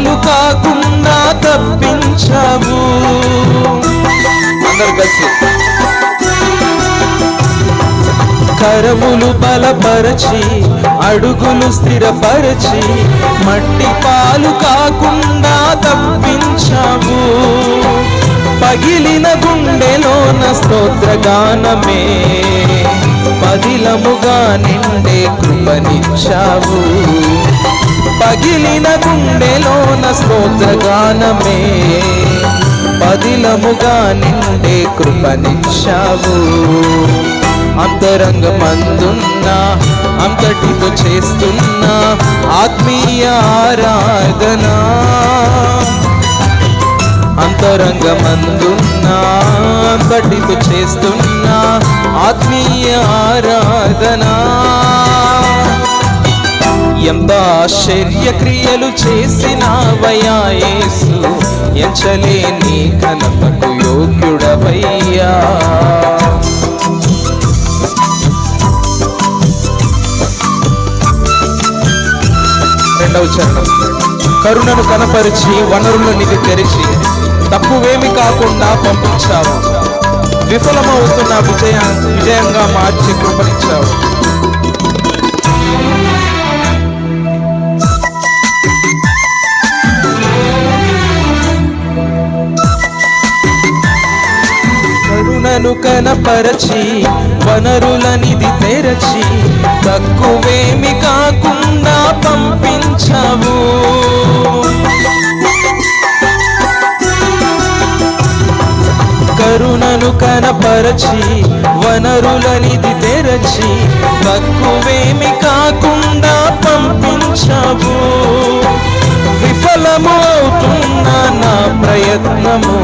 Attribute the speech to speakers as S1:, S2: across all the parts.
S1: పాలు కాకుండా తప్పించావు. అందరు కలిసి. కరములు బలపరచి అడుగులు స్థిరపరచి మట్టి పాలు కాకుండా తప్పించావు. పగిలిన గుండెలోన స్తోత్రగానమే పదిలముగా నిండే కృపనిచ్చావు. పగిలిన గుండెలోన స్తోత్రగానమే పదిలముగా నిండే కృపనిచ్చావు అంతరంగమందున్నా అంతటితో చేస్తున్నా ఆత్మీయ ఆరాధన. అంతరంగమందున్నా అంతటితో చేస్తున్నా ఆత్మీయ ఆరాధన. ఎంత ఆశ్చర్య క్రియలు ఎంచలేని కలపకు యోగ్యుడవయ్యా. రెండవ చరణం. కరుణను కనపరిచి వనరులను నిధి తెరిచి తప్పువేమి కాకుండా పంపించావు. విఫలమవుతున్న విజయ విజయంగా మార్చి కృపణించావు కరుణను కనపరచి వనరులనిది తెరచి తక్కువేమి కాకుండా పంపించవు. కరుణను కనపరచి వనరులనిది తెరచి తక్కువేమి కాకుండా పంపించవు. విఫలమవుతున్న నా ప్రయత్నము.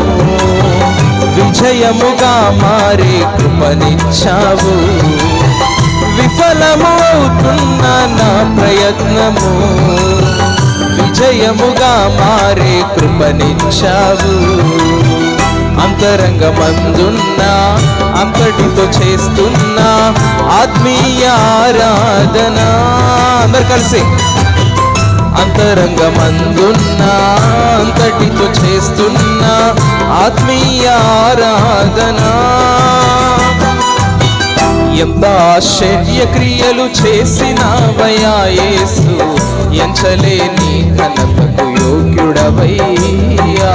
S1: విజయముగా మారే కృపనిచ్చావు విఫలము అవుతున్న నా ప్రయత్నము విజయముగా మారే కృపనిచ్చావు అంతరంగమందున్నా అంతటితో చేస్తున్నా ఆత్మీయ ఆరాధన. అందరు కలిసి అంతరంగమందున్నా అంతటితో చేస్తున్నా ఆత్మీయ ఆరాధన. ఎంత ఆశ్చర్యక్రియలు చేసిన చేసినావయ్యా యేసు ఎంచలేని ఘనతకు యోగ్యుడవయ్యా.